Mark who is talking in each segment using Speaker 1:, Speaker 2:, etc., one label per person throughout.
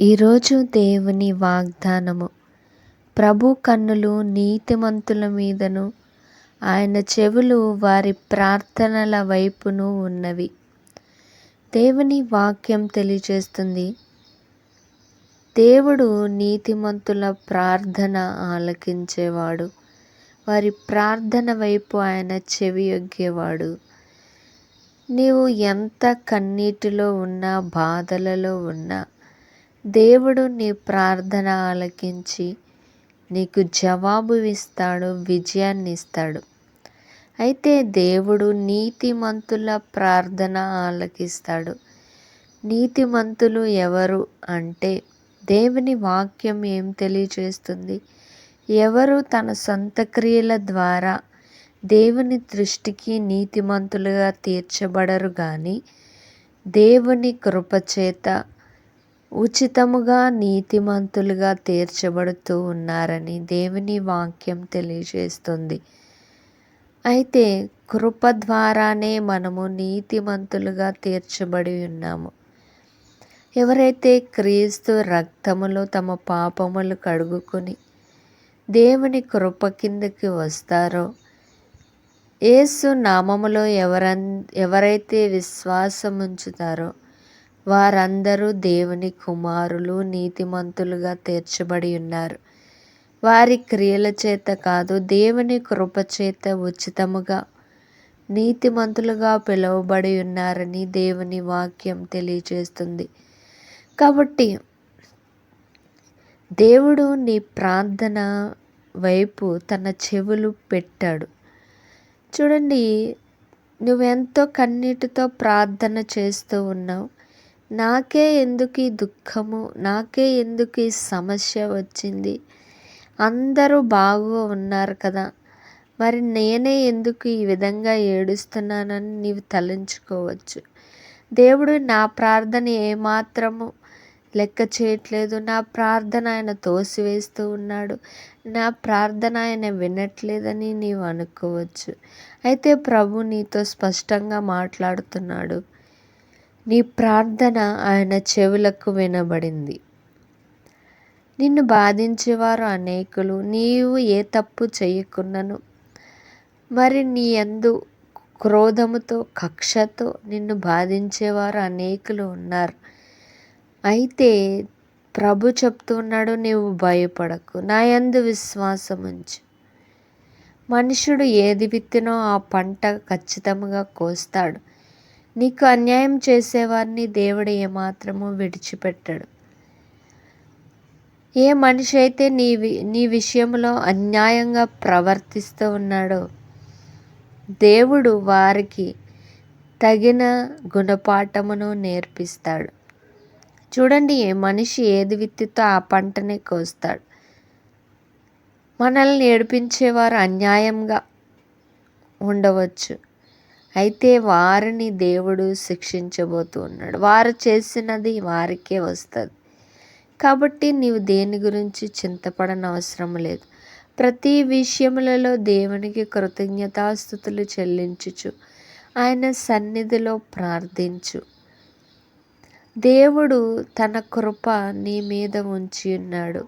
Speaker 1: ఈరోజు దేవుని వాగ్దానము. ప్రభు కన్నులు నీతిమంతుల మీదను ఆయన చెవులు వారి ప్రార్థనల వైపును ఉన్నవి. దేవుని వాక్యం తెలియజేస్తుంది. దేవుడు నీతిమంతుల ప్రార్థన ఆలకించేవాడు. వారి ప్రార్థన వైపు ఆయన చెవి యొగ్గేవాడు. నీవు ఎంత కన్నీటిలో ఉన్నా బాధలలో ఉన్నా దేవుడు నీ ప్రార్థన ఆలకించి నీకు జవాబు ఇస్తాడు విజయాన్ని ఇస్తాడు అయితే దేవుడు నీతిమంతుల ప్రార్థన ఆలకిస్తాడు. నీతిమంతులు ఎవరు అంటే దేవుని వాక్యం ఏం తెలియచేస్తుంది ఎవరు తన సొంత క్రియల ద్వారా దేవుని దృష్టికి నీతిమంతులుగా తీర్చబడరు కానీ దేవుని కృపచేత ఉచితముగా నీతిమంతులుగా తీర్చబడుతూ ఉన్నారని దేవుని వాక్యం తెలియజేస్తుంది. అయితే కృప ద్వారానే మనము నీతిమంతులుగా తీర్చబడి ఉన్నాము. ఎవరైతే క్రీస్తు రక్తములో తమ పాపములు కడుగుకొని దేవుని కృప కిందకి వస్తారో ఏసు నామములో ఎవరన్ ఎవరైతే విశ్వాసం ఉంచుతారో వారందరూ దేవుని కుమారులు నీతిమంతులుగా తీర్చబడి ఉన్నారు. వారి క్రియల చేత కాదు దేవుని కృప చేత ఉచితముగా నీతిమంతులుగా పిలువబడి ఉన్నారని దేవుని వాక్యం తెలియజేస్తుంది. కాబట్టి దేవుడు నీ ప్రార్థన వైపు తన చెవులు పెట్టాడు. చూడండి నువ్వెంతో కన్నీటితో ప్రార్థన చేస్తూ ఉన్నావు. నాకే ఎందుకు ఈ దుఃఖము? నాకే ఎందుకు ఈ సమస్య వచ్చింది? అందరూ బాగా ఉన్నారు కదా. మరి నేనే ఎందుకు ఈ విధంగా ఏడుస్తున్నానని నీవు తలంచుకోవచ్చు? దేవుడు నా ప్రార్థన ఏమాత్రము లెక్క చేయట్లేదు. నా ప్రార్థన ఆయన తోసివేస్తూ ఉన్నాడు. నా ప్రార్థన ఆయన వినట్లేదని నీవు అనుకోవచ్చు. అయితే ప్రభు నీతో స్పష్టంగా మాట్లాడుతున్నాడు. నీ ప్రార్థన ఆయన చెవులకు వినబడింది. నిన్ను బాధించేవారు అనేకులు నీవు ఏ తప్పు చేయకున్నను? మరి నీ అందు క్రోధముతో కక్షతో నిన్ను బాధించేవారు అనేకులు ఉన్నారు. అయితే ప్రభు చెప్తున్నాడు నీవు భయపడకు నా యందు విశ్వాసం ఉంచు. మనుషుడు ఏది విత్తినో ఆ పంట ఖచ్చితంగా కోస్తాడు. నీకు అన్యాయం చేసేవారిని దేవుడు ఏమాత్రము విడిచిపెట్టాడు. ఏ మనిషి అయితే నీ నీ విషయంలో అన్యాయంగా ప్రవర్తిస్తూ ఉన్నాడో దేవుడు వారికి తగిన గుణపాఠమును నేర్పిస్తాడు. చూడండి ఏ మనిషి ఏది విత్తితో ఆ పంటనే కోస్తాడు. మనల్ని ఏడిపించేవారు అన్యాయంగా ఉండవచ్చు. అయితే వారిని దేవుడు శిక్షించబోతూ ఉన్నాడు వారు చేసినది వారికే వస్తుంది. కాబట్టి నీవు దేని గురించి చింతపడనవసరం లేదు. ప్రతి విషయములలో దేవునికి కృతజ్ఞతాస్థుతులు చెల్లించుచు ఆయన సన్నిధిలో ప్రార్థించు. దేవుడు తన కృప నీ మీద ఉంచి ఉన్నాడు.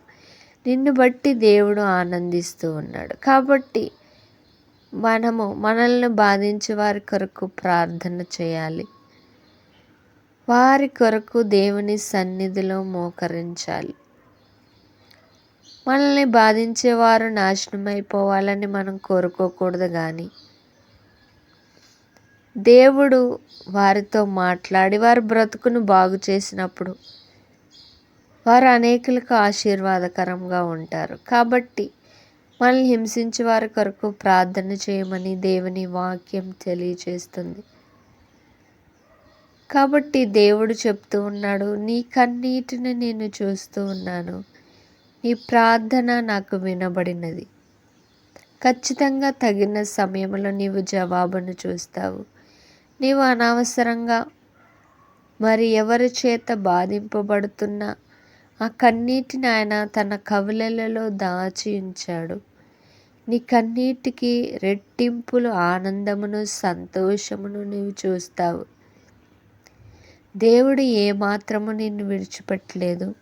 Speaker 1: నిన్ను బట్టి దేవుడు ఆనందిస్తూ ఉన్నాడు. కాబట్టి మనము మనల్ని బాధించే వారి కొరకు ప్రార్థన చేయాలి. వారి కొరకు దేవుని సన్నిధిలో మోకరించాలి. మనల్ని బాధించేవారు నాశనమైపోవాలని మనం కోరుకోకూడదు కానీ దేవుడు వారితో మాట్లాడి వారి బ్రతుకును బాగు చేసినప్పుడు వారు అనేకులకు ఆశీర్వాదకరంగా ఉంటారు. కాబట్టి మనల్ని హింసించే వారి కొరకు ప్రార్థన చేయమని దేవుని వాక్యం తెలియజేస్తుంది. కాబట్టి దేవుడు చెప్తూ ఉన్నాడు నీ కన్నీటిని నేను చూస్తూ ఉన్నాను. నీ ప్రార్థన నాకు వినబడినది. ఖచ్చితంగా తగిన సమయంలో నీవు జవాబును చూస్తావు. నీవు అనవసరంగా మరి ఎవరి చేత బాధింపబడుతున్నా ఆ కన్నీటిని ఆయన తన కవులలో దాచి ఉంచాడు. నీ కన్నీటికి రెట్టింపులు ఆనందమును సంతోషమును నీవు చూస్తావు. దేవుడు ఏమాత్రము నిన్ను విడిచిపెట్టలేదు.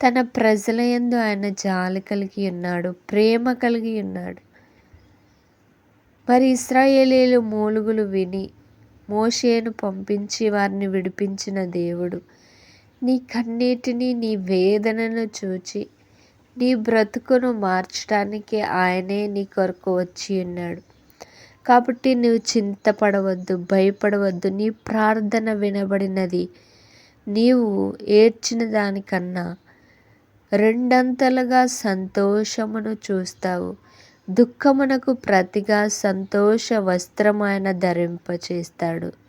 Speaker 1: తన ప్రజల ఎందు ఆయన జాలి కలిగి ఉన్నాడు ప్రేమ కలిగి ఉన్నాడు. మరి ఇస్రాయేలీలు మూలుగులు విని మోషేను పంపించి వారిని విడిపించిన దేవుడు నీ కన్నీటిని నీ వేదనను చూచి నీ బ్రతుకును మార్చడానికి ఆయనే నీ కొరకు వచ్చి ఉన్నాడు. కాబట్టి నువ్వు చింతపడవద్దు భయపడవద్దు. నీ ప్రార్థన వినబడినది. నీవు ఏడ్చిన దానికన్నా రెండంతలుగా సంతోషమును చూస్తావు. దుఃఖమునకు ప్రతిగా సంతోష వస్త్రం ఆయన ధరింపచేస్తాడు.